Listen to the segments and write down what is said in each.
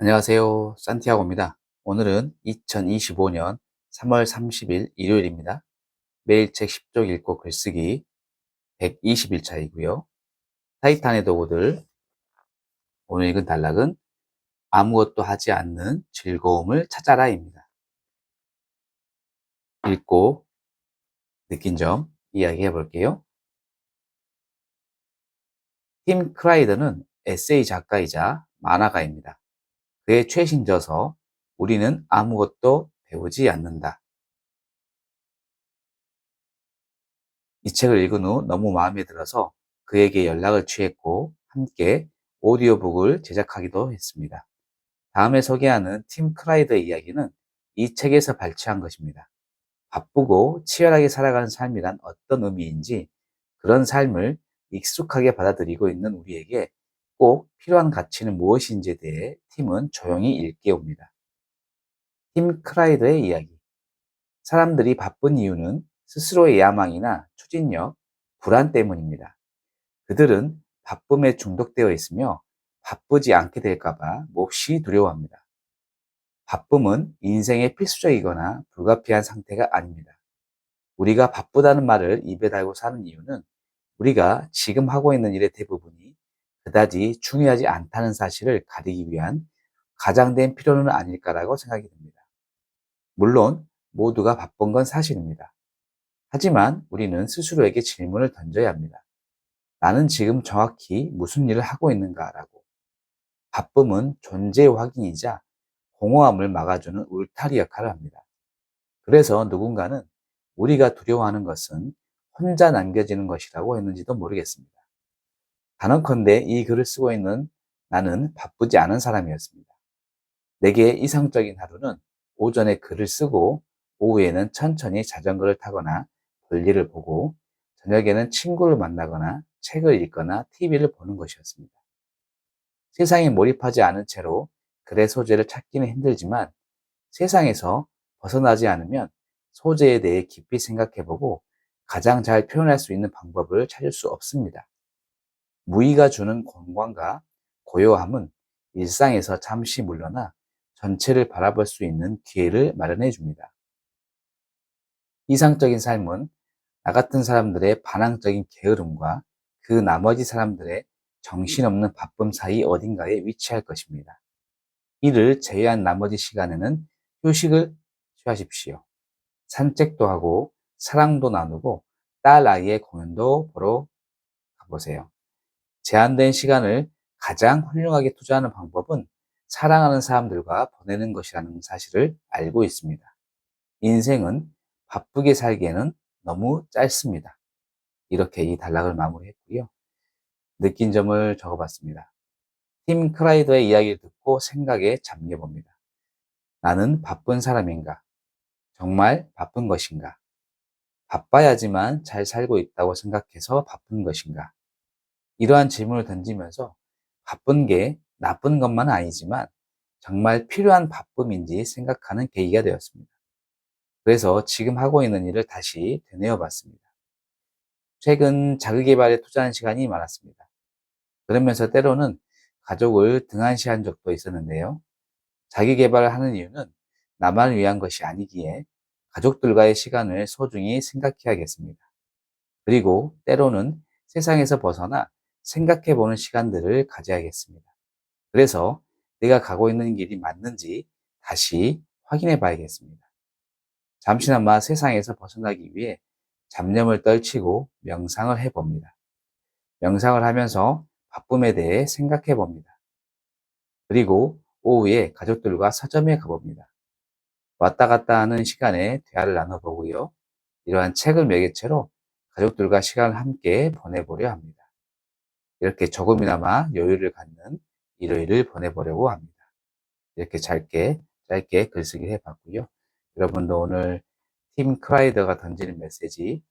안녕하세요. 산티아고입니다. 오늘은 2025년 3월 30일 일요일입니다. 매일 책 10쪽 읽고 글쓰기 120일차이고요. 타이탄의 도구들 오늘 읽은 단락은 아무것도 하지 않는 즐거움을 찾아라입니다. 읽고 느낀 점 이야기해 볼게요. 팀 크라이더는 에세이 작가이자 만화가입니다. 그의 최신 저서 우리는 아무것도 배우지 않는다. 이 책을 읽은 후 너무 마음에 들어서 그에게 연락을 취했고 함께 오디오북을 제작하기도 했습니다. 다음에 소개하는 팀 크라이더의 이야기는 이 책에서 발췌한 것입니다. 바쁘고 치열하게 살아가는 삶이란 어떤 의미인지 그런 삶을 익숙하게 받아들이고 있는 우리에게 꼭 필요한 가치는 무엇인지에 대해 팀은 조용히 일깨웁니다. 팀 크라이더의 이야기. 사람들이 바쁜 이유는 스스로의 야망이나 추진력, 불안 때문입니다. 그들은 바쁨에 중독되어 있으며 바쁘지 않게 될까봐 몹시 두려워합니다. 바쁨은 인생의 필수적이거나 불가피한 상태가 아닙니다. 우리가 바쁘다는 말을 입에 달고 사는 이유는 우리가 지금 하고 있는 일의 대부분이 그다지 중요하지 않다는 사실을 가리기 위한 가장된 필요는 아닐까라고 생각이 듭니다. 물론 모두가 바쁜 건 사실입니다. 하지만 우리는 스스로에게 질문을 던져야 합니다. 나는 지금 정확히 무슨 일을 하고 있는가라고. 바쁨은 존재의 확인이자 공허함을 막아주는 울타리 역할을 합니다. 그래서 누군가는 우리가 두려워하는 것은 혼자 남겨지는 것이라고 했는지도 모르겠습니다. 단언컨대 이 글을 쓰고 있는 나는 바쁘지 않은 사람이었습니다. 내게 이상적인 하루는 오전에 글을 쓰고 오후에는 천천히 자전거를 타거나 볼일을 보고 저녁에는 친구를 만나거나 책을 읽거나 TV를 보는 것이었습니다. 세상에 몰입하지 않은 채로 글의 소재를 찾기는 힘들지만 세상에서 벗어나지 않으면 소재에 대해 깊이 생각해보고 가장 잘 표현할 수 있는 방법을 찾을 수 없습니다. 무의가 주는 공간과 고요함은 일상에서 잠시 물러나 전체를 바라볼 수 있는 기회를 마련해 줍니다. 이상적인 삶은 나 같은 사람들의 반항적인 게으름과 그 나머지 사람들의 정신없는 바쁨 사이 어딘가에 위치할 것입니다. 이를 제외한 나머지 시간에는 휴식을 취하십시오. 산책도 하고 사랑도 나누고 딸 아이의 공연도 보러 가보세요. 제한된 시간을 가장 훌륭하게 투자하는 방법은 사랑하는 사람들과 보내는 것이라는 사실을 알고 있습니다. 인생은 바쁘게 살기에는 너무 짧습니다. 이렇게 이 단락을 마무리했고요. 느낀 점을 적어봤습니다. 팀 크라이더의 이야기를 듣고 생각에 잠겨봅니다. 나는 바쁜 사람인가? 정말 바쁜 것인가? 바빠야지만 잘 살고 있다고 생각해서 바쁜 것인가? 이러한 질문을 던지면서 바쁜 게 나쁜 것만은 아니지만 정말 필요한 바쁨인지 생각하는 계기가 되었습니다. 그래서 지금 하고 있는 일을 다시 되뇌어 봤습니다. 최근 자기개발에 투자하는 시간이 많았습니다. 그러면서 때로는 가족을 등한시한 적도 있었는데요. 자기개발을 하는 이유는 나만을 위한 것이 아니기에 가족들과의 시간을 소중히 생각해야겠습니다. 그리고 때로는 세상에서 벗어나 생각해 보는 시간들을 가져야겠습니다. 그래서 내가 가고 있는 길이 맞는지 다시 확인해 봐야겠습니다. 잠시나마 세상에서 벗어나기 위해 잡념을 떨치고 명상을 해 봅니다. 명상을 하면서 바쁨에 대해 생각해 봅니다. 그리고 오후에 가족들과 서점에 가봅니다. 왔다 갔다 하는 시간에 대화를 나눠보고요. 이러한 책을 매개체로 가족들과 시간을 함께 보내보려 합니다. 이렇게 조금이나마 여유를 갖는 일요일을 보내보려고 합니다. 이렇게 짧게 짧게 글쓰기를 해봤고요. 여러분도 오늘 팀 크라이더가 던지는 메시지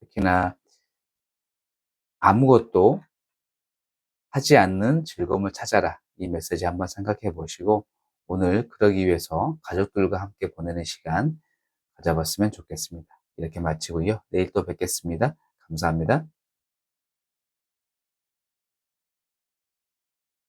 특히나 아무것도 하지 않는 즐거움을 찾아라 이 메시지 한번 생각해 보시고 오늘 그러기 위해서 가족들과 함께 보내는 시간 가져봤으면 좋겠습니다. 이렇게 마치고요. 내일 또 뵙겠습니다. 감사합니다.